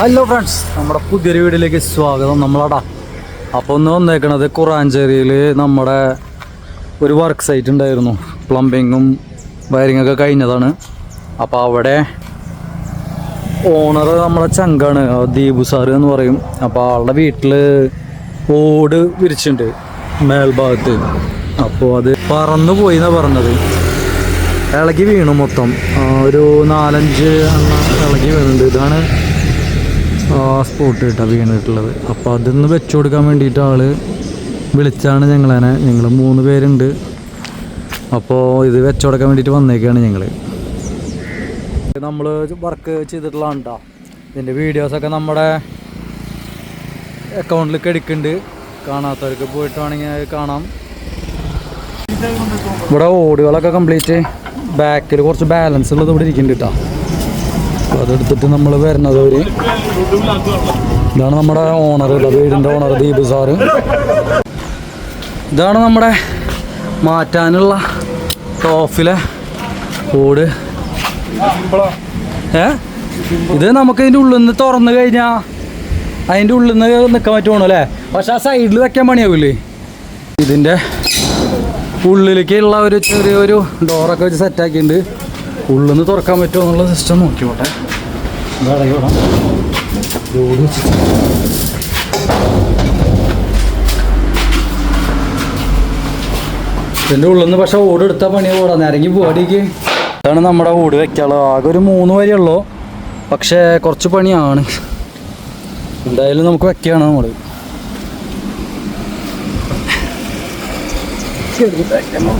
Hello friends നമ്മുടെ പുതിയൊരു വീഡിയോയിലേക്ക് സ്വാഗതം. നമ്മളടാ അപ്പോൾ ഒന്ന് വന്നേക്കണത് കുറാഞ്ചേരിയിൽ നമ്മുടെ ഒരു വർക്ക് സൈറ്റ് ഉണ്ടായിരുന്നു. പ്ലംബിങ്ങും വയറിങ്ങൊക്കെ കഴിഞ്ഞതാണ്. അപ്പോൾ അവിടെ ഓണർ നമ്മളെ ചങ്കാണ് ദീപു സാറ് എന്ന് പറയും. അപ്പോൾ ആളുടെ വീട്ടിൽ ഓട് വിരിച്ചിട്ടുണ്ട് മേൽഭാഗത്ത്. അപ്പോൾ അത് പറന്നു പോയി എന്നാണ് പറഞ്ഞത്. ഇളകി വീണു മൊത്തം. ഒരു നാലഞ്ച് എണ്ണ ഇളകി വീണുണ്ട്. ഇതാണ് ആ സ്പോട്ട് കിട്ടാ വീണിട്ടുള്ളത്. അപ്പോൾ അതൊന്ന് വെച്ചു കൊടുക്കാൻ വേണ്ടിയിട്ട് ആൾ വിളിച്ചാണ് ഞങ്ങളതിനെ ഞങ്ങൾ മൂന്ന് പേരുണ്ട്. അപ്പോൾ ഇത് വെച്ചു കൊടുക്കാൻ വേണ്ടിയിട്ട് വന്നേക്കാണ് ഞങ്ങൾ നമ്മൾ വർക്ക് ചെയ്തിട്ടുള്ളതാണ് കേട്ടോ ഇതിന്റെ വീഡിയോസൊക്കെ നമ്മുടെ അക്കൗണ്ടിലേക്ക് എടുക്കുന്നുണ്ട്. കാണാത്തവർക്ക് പോയിട്ട് വേണമെങ്കിൽ കാണാം. ഇവിടെ ഓടുകളൊക്കെ കംപ്ലീറ്റ് ബാക്കിൽ കുറച്ച് ബാലൻസ് ഉള്ളത് ഇവിടെ ഇരിക്കുന്നുണ്ട് കേട്ടോ അപ്പോൾ അതെടുത്തിട്ട് നമ്മൾ വരുന്നത് ഒരു ഇതാണ് നമ്മുടെ ഓണർ വീടിന്റെ ഓണർ ദീപ് സാറ് ഇതാണ് നമ്മുടെ മാറ്റാനുള്ള ടോഫിലെ ഓട് ഏ? ഇത് നമുക്ക് ഇതിന്റെ ഉള്ളിൽ നിന്ന് തുറന്നു കഴിഞ്ഞാൽ അതിന്റെ ഉള്ളിൽ നിന്ന് നിൽക്കാൻ പറ്റുമോ അല്ലേ? പക്ഷെ ആ സൈഡിൽ വെക്കാൻ പണിയാവില്ലേ ഇതിന്റെ ഉള്ളിലേക്കുള്ള ഒരു ചെറിയൊരു ഡോറൊക്കെ വെച്ച് സെറ്റാക്കിയിട്ടുണ്ട് ഉള്ളിൽ നിന്ന് തുറക്കാൻ പറ്റുമോ എന്നുള്ള സിസ്റ്റം നോക്കിക്കോട്ടെ. ലോഡ് ഇതിന്റെ ഉള്ളിൽ നിന്ന് പക്ഷെ ഓട് എടുത്താൽ പണി പോടാ. നിരങ്ങി പോടിക്ക് അതാണ് നമ്മുടെ ഓട് വെക്കാനുള്ളത് ആകെ ഒരു മൂന്ന് വരെയുള്ളൂ. പക്ഷേ കുറച്ച് പണിയാണ്. എന്തായാലും നമുക്ക് വെക്കുകയാണ് നമ്മൾ സൈഡിലേക്കുള്ള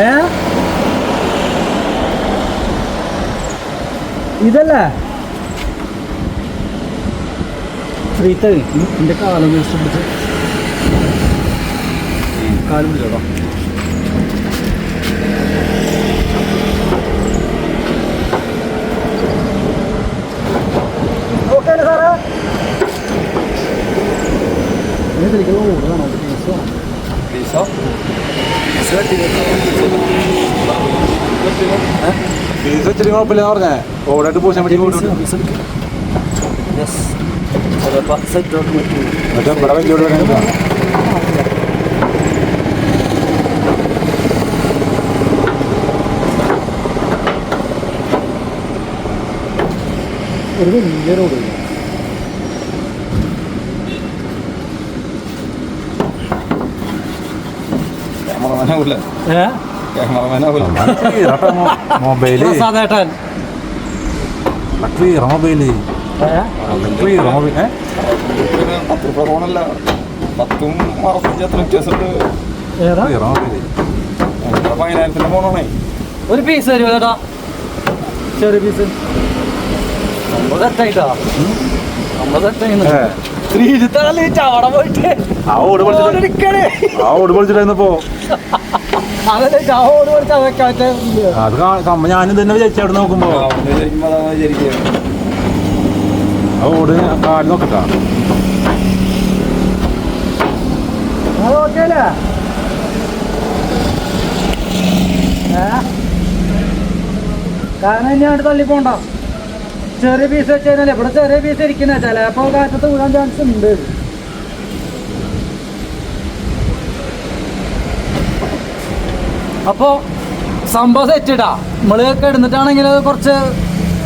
ഏ? ഇതല്ലേ? ശ്രീത്ത എന്റെ കാലം കാലം പിടിച്ചോടാ ഇതിലേക്കുള്ള ഓടാണോ പീസ് വേണം. ഫീസ് വെച്ചിട്ട് കുഴപ്പമില്ല പറഞ്ഞേ? ഓടായിട്ട് പൂശാൻ പറ്റും എന്നിട്ട് ഇവിടെ വലിയ ഓട് വരാൻ ഒരു വലിയ റോഡ് മൊബൈൽ. മൊബൈൽ. പത്ത് രൂപ ഫോണല്ല. പത്തും അറുപത്തഞ്ച് അത്ര വ്യത്യാസമുണ്ട്. പതിനായിരത്തിന്റെ ഫോണാണേ? ഒരു പീസ് തരുമോ ചേട്ടാ? ചെറിയ പീസ് നമ്മൾ സെറ്റായിട്ടാ നമ്മൾ സെറ്റായിരുന്നു ശ്രീജിത്തല്ലേ ചാവട പോയിട്ട് ആ ഓട് പൊളിച്ചിട്ട് അത് ഞാനും തന്നെ വിചാരിച്ചു അവിടെ നോക്കുമ്പോ. ആ ഓട് കാൽ നോക്കട്ടാ? കാരണം ഇനി അവിടെ തള്ളി പോണ്ട ചെറിയ പീസ് വെച്ച് കഴിഞ്ഞാൽ ഇവിടെ ചെറിയ പീസ് ഇരിക്കുന്ന. ചിലപ്പോൾ കാറ്റത്ത് വീഴാൻ ചാൻസ് ഉണ്ട്. അപ്പോൾ സംഭവം സെറ്റിട്ടാ നമ്മൾ കിടന്നിട്ടാണെങ്കിൽ കുറച്ച്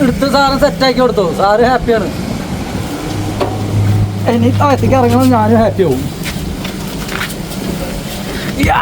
എടുത്ത് സാറ് സെറ്റാക്കി കൊടുത്തു. സാറ് ഹാപ്പിയാണ് ഇനി താഴത്തേക്ക് ഇറങ്ങണം ഞാനും ഹാപ്പി ആവും. യാ!